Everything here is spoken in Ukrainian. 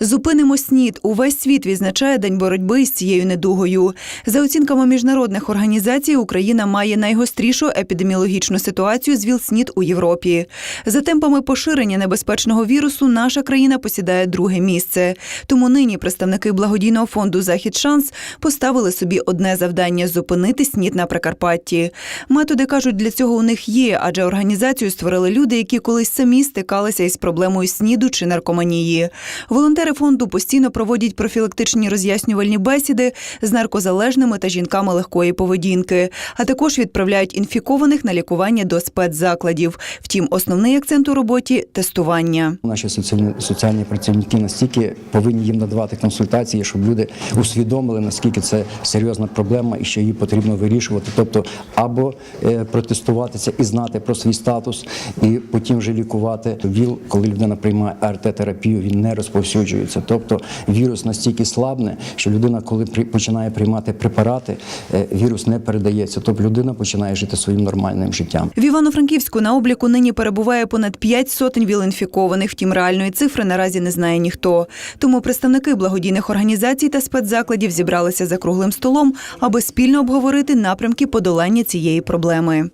Зупинимо СНІД. Увесь світ відзначає день боротьби з цією недугою. За оцінками міжнародних організацій, Україна має найгострішу епідеміологічну ситуацію з ВІЛ-СНІД у Європі. За темпами поширення небезпечного вірусу наша країна посідає друге місце. Тому нині представники благодійного фонду Захід Шанс поставили собі одне завдання зупинити СНІД на Прикарпатті. Методи кажуть, для цього у них є, адже організацію створили люди, які колись самі стикалися із проблемою СНІДу чи наркоманії. Волонтери фонду постійно проводять профілактичні роз'яснювальні бесіди з наркозалежними та жінками легкої поведінки, а також відправляють інфікованих на лікування до спецзакладів. Втім, основний акцент у роботі тестування. Наші соціальні, соціальні працівники настільки повинні їм надавати консультації, щоб люди усвідомили, наскільки це серйозна проблема і що її потрібно вирішувати. Тобто, або е, протестуватися і знати про свій статус, і потім вже лікувати. ВІЛ, коли людина приймає АРТ-терапію, він не розповсюджується. Тобто вірус настільки слабне, що людина, коли починає приймати препарати, е, вірус не передається. Тобто людина починає жити своїм нормальним життям. В Івано-Франківську на обліку нині перебуває понад 5 сотень віл-інфікованих. Втім, реальної цифри наразі не знає ніхто. Тому представники благодійних організацій та спецзакладів зібралися за круглим столом, аби спільно обговорити напрямки подолання цієї проблеми.